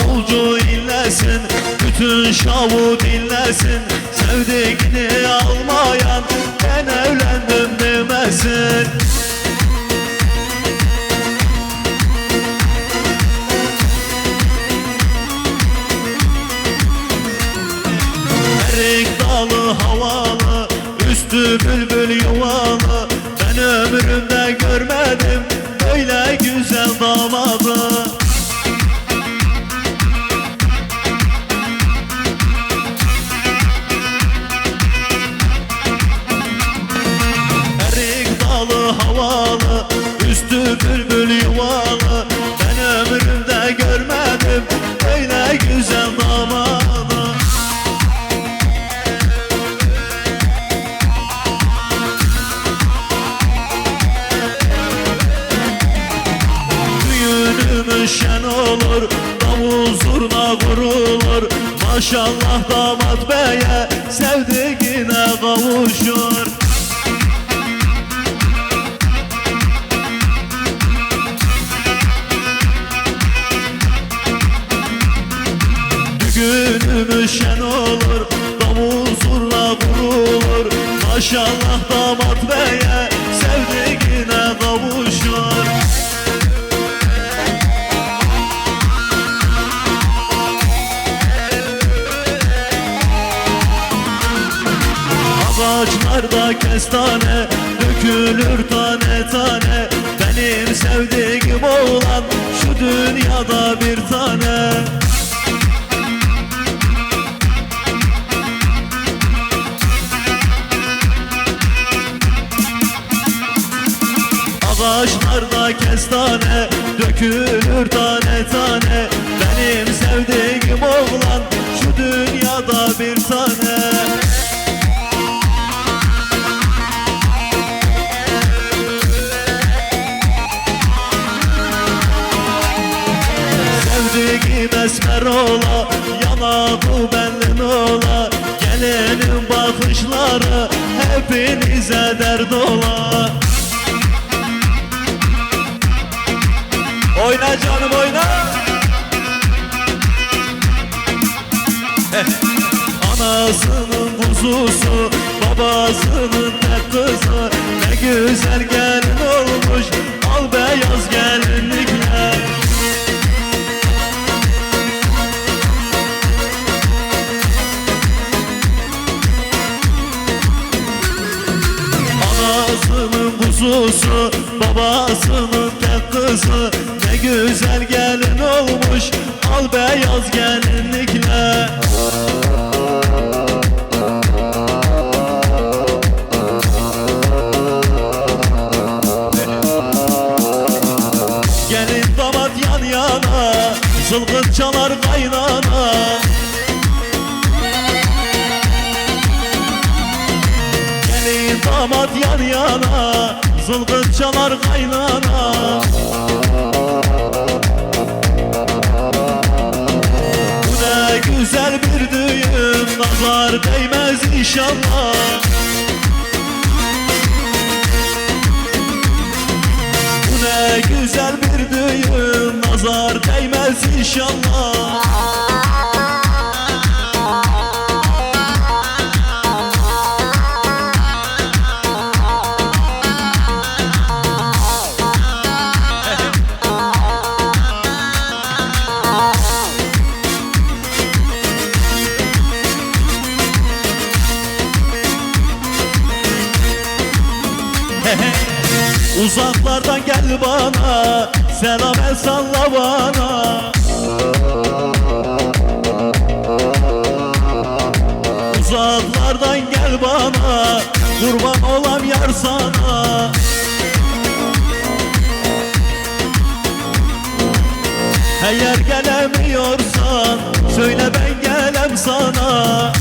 davulcu inlesin Bütün şavu dinlesin Sevdiğini almayan Ben evlendim demesin Erik dalı havalı Üstü bülbül yuvalı. Ben ömrümde görmedim Öyle güzel damadı havalı Üstü bülbül yuvalı. Ben ömrümde görmedim Öyle güzel damadı Düğünümüz şen olur Davul zurna vurulur. Maşallah damat beye Sevdiğine kavuşur Maşallah damat beye Sevdiğine kavuşur. Ağaçlarda kestane dökülür tane tane. Benim sevdiğim oğlan şu dünyada bir tane kestane dökülür tane tane. Benim sevdiğim oğlan şu dünyada bir tane. Sevdiğim esmer ola Yanağı benden ola. Gelenin bakışları Hepinize dert ola Oyna canım oyna. Heh. Anasının kuzusu Babasının tek kızı. Ne güzel gelin olmuş Al beyaz gelinlikler Anasının kuzusu Babasının tek kızı Ne güzel gelin olmuş Al beyaz gelinlikle. Gelin damat yan yana Zılgıt çalar kaynana. Gelin damat yan yana Zılgıt çalar kaynana. Bu ne güzel bir düğün Nazar değmez inşallah. Bu ne güzel bir düğün Nazar değmez inşallah Uzaklardan gel bana Selam el salla bana. Uzaklardan gel bana Kurban olam yar sana. Eğer gelemiyorsan Söyle ben gelem sana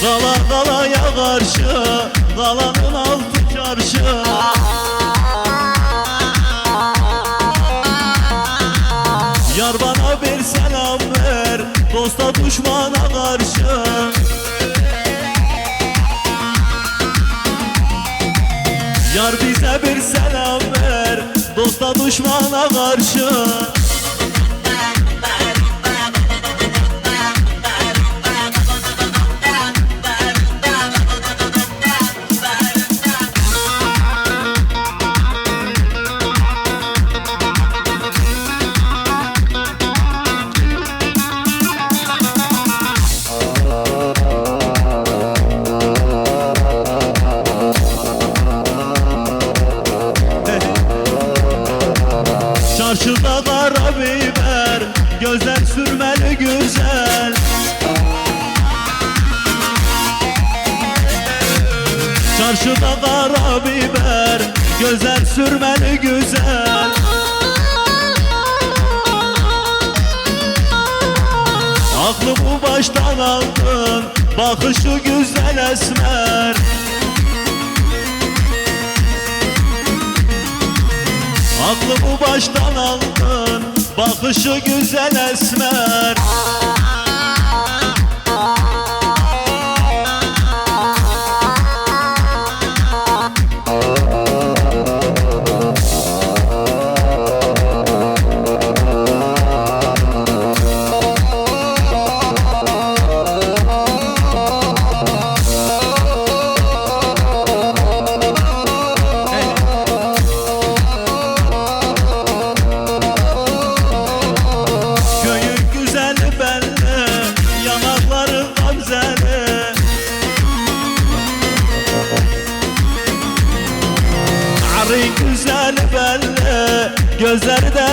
Kala kalaya karşı Kalanın altı çarşı. Yar bana bir selam ver Dosta düşmana karşı. Yar bize bir selam ver Dosta düşmana karşı Çarşıda kara biber Gözler sürmeli güzel. Aklımı baştan aldın Bakışı güzel esmer. Aklımı baştan aldın Bakışı güzel esmer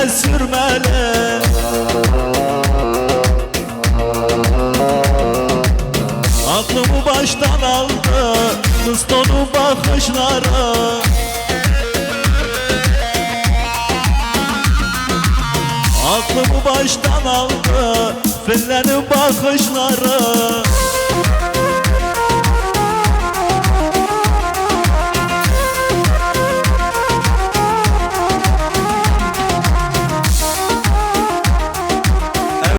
Sürmeli Aklımı baştan aldı Kıstonu bakışları Aklımı baştan aldı Fillenin bakışları